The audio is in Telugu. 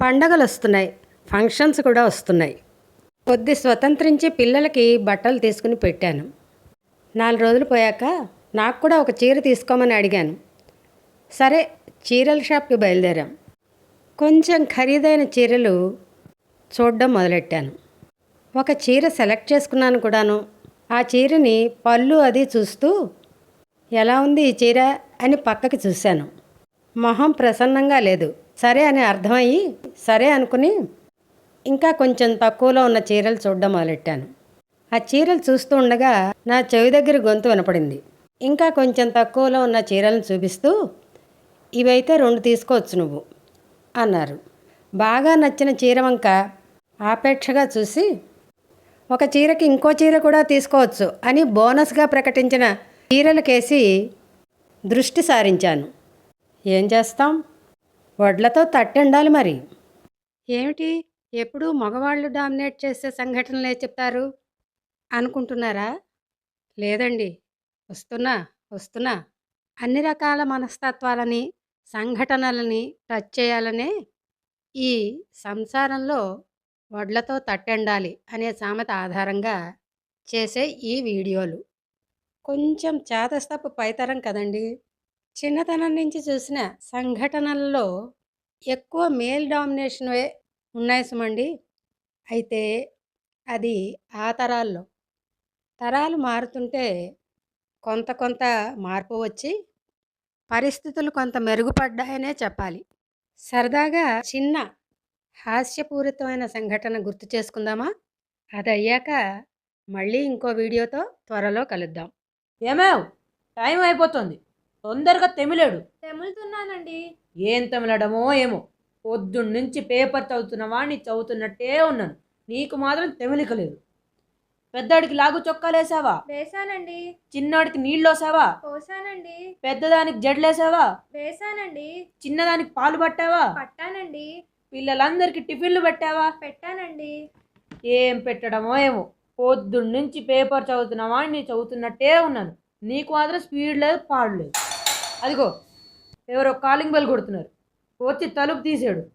పండగలు వస్తున్నాయి ఫంక్షన్స్ కూడా వస్తున్నాయి. కొద్ది స్వతంత్రించి పిల్లలకి బట్టలు తీసుకుని పెట్టాను. నాలుగు రోజులు పోయాక నాకు కూడా ఒక చీర తీసుకోమని అడిగాను. సరే చీరల షాప్కి బయలుదేరాం. కొంచెం ఖరీదైన చీరలు చూడడం మొదలెట్టాను. ఒక చీర సెలెక్ట్ చేసుకున్నాను కూడాను. ఆ చీరని పళ్ళు అది చూస్తూ ఎలా ఉంది ఈ చీర? అని పక్కకి చూశాను. మొహం ప్రసన్నంగా లేదు. సరే అని అర్థమయ్యి సరే అనుకుని ఇంకా కొంచెం తక్కువలో ఉన్న చీరలు చూడడం మొదలెట్టాను. ఆ చీరలు చూస్తూ ఉండగా నా చెవి దగ్గర గొంతు వినపడింది. ఇంకా కొంచెం తక్కువలో ఉన్న చీరలను చూపిస్తూ ఇవైతే రెండు తీసుకోవచ్చు నువ్వు అన్నారు. బాగా నచ్చిన చీర వంక ఆపేక్షగా చూసి ఒక చీరకి ఇంకో చీర కూడా తీసుకోవచ్చు అని బోనస్గా ప్రకటించిన చీరలకేసి దృష్టి సారించాను. ఏం చేస్తాం? వడ్లతో తట్టండాలి మరి. ఏమిటి? ఎప్పుడూ మగవాళ్ళు డామినేట్ చేసే సంఘటనలే చెప్తారు. అనుకుంటున్నారా? లేదండి. వస్తున్నా వస్తున్నా. అన్ని రకాల మనస్తత్వాలని సంఘటనలని టచ్ చేయాలనే ఈ సంసారంలో వడ్లతో తట్టెండాలి అనే సామెత ఆధారంగా చేసే ఈ వీడియోలు. కొంచెం చేతస్తపు పైతరం కదండి. చిన్నతనం నుంచి చూసిన సంఘటనల్లో ఎక్కువ మేల్ డామినేషన్వే ఉన్నాయి సుమండి. అయితే అది ఆ తరాల్లో. తరాలు మారుతుంటే కొంత కొంత మార్పు వచ్చి పరిస్థితులు కొంత మెరుగుపడ్డాయనే చెప్పాలి. సరదాగా చిన్న హాస్యపూరితమైన సంఘటన గుర్తు చేసుకుందామా? అది అయ్యాక మళ్ళీ ఇంకో వీడియోతో త్వరలో కలుద్దాం. ఏమేవ్? టైం అయిపోతుంది. తొందరగా తెమిలాడు తెములుతున్నానండి. ఏం తెమిలడమో ఏమో. పొద్దున్నుంచి పేపర్ చదువుతున్న వాడిని చదువుతున్నట్టే ఉన్నాను. నీకు మాత్రం తెమిలికలేదు పెద్దవాడికి లాగు చొక్కాలేసావా వేసానండి చిన్నవాడికి నీళ్ళోసావా పోసానండి. పెద్దదానికి జడ్లేసావా వేసానండి చిన్నదానికి పాలు పట్టావా? పట్టానండి. పిల్లలందరికీ టిఫిన్లు పెట్టావా? పెట్టానండి. ఏం పెట్టడమో ఏమో. పొద్దున్నుంచి పేపర్ చదువుతున్న వాడిని చదువుతున్నట్టే ఉన్నాను. నీకు మాత్రం స్పీడ్ లేదు పాడు లేదు. అదిగో ఎవరో కాలింగ్ బెల్ కొడుతున్నారు. వచ్చి తలుపు తీసాడు.